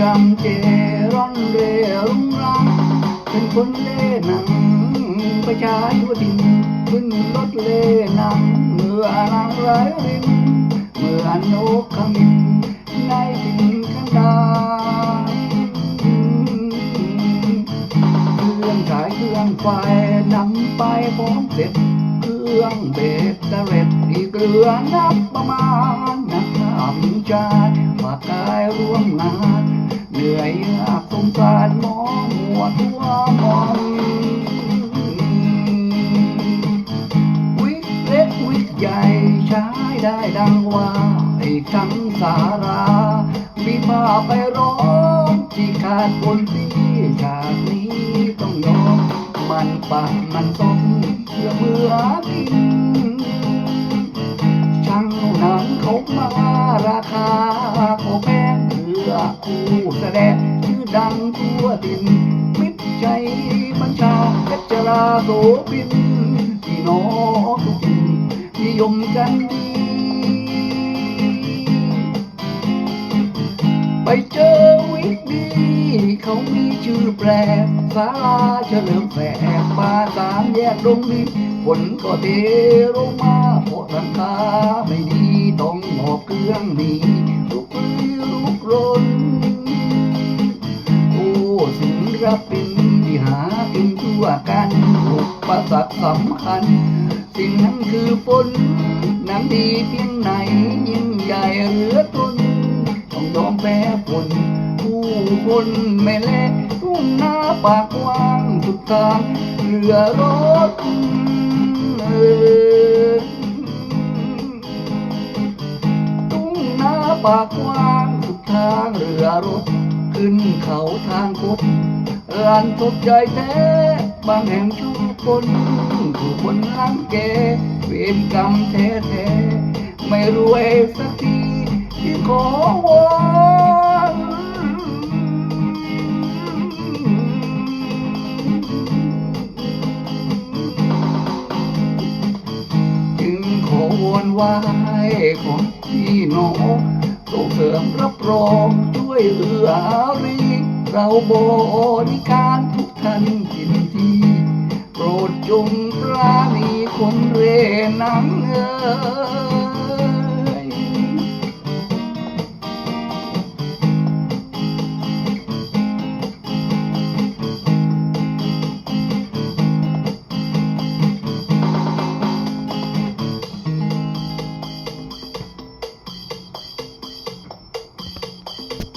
จำเจร่อนเร่รุงรังเป็นคนเล่หนังประชายุดินขึ้นรถเล่หนังเมื่อนางร้ายริมเมื่อนกขมินในดินกันดาเครื่องฉายเครื่องไฟนำไปพร้อมเสร็จเครื่องเบสเตเร็ดอีกเรือนับประมาณนักข่าวหญิงชายฝากกายร่วมงาน เหนื่อยยากสงสารมองหัวทั่วมองวิกเล็กวิกใหญ่ใช้ได้ดังว่าไอ้ทั้งสารา มีผ้าไปร้องที่ขาดบนที่ฉากนี้ต้องยอมมันปากมันต้องเชื่อเมื่อกินช่างหนังเขามาราคาก็แพง อคู่แสดงชื่อดังทั่วดินมิตรใจบัญชาเพชรราโสพินพี่น้องทุกทินนิยมกันดี ไปเจอวิกดีเขามีชื่อแปลกศาลาเฉลิมแฝกมาสามแยกตรงนี้ฝนก็เทลงมาเพราะราคาไม่ดีต้องหอบเครื่องหนีลุก ศิลปินที่หากินทั่วกันอุปสรรคสำคัญ สิ่งนั้นคือฝนน้ำดีเพียงไหนยิ่งใหญ่เหลือทนต้องยอมแพ้ฝนผู้คนไม่แลทุ่งนาปากกว้างสุดทางเรือรถทุ่งนาปากกว้างสุดทางเรือรถขึ้นเขาทางคบ ร้านทบใจแท้บางแห่งชูคนถูกคนลังแกเวรกรรมแท้แท้ไม่รวยสักทีที่ขอวอนจึงขอวอนไหว้ของพี่น้องส่งเสริมรับรองช่วยเหลืออารี เราบริการทุกท่านยินทีโปรดจงปราณีคนเรนังเออ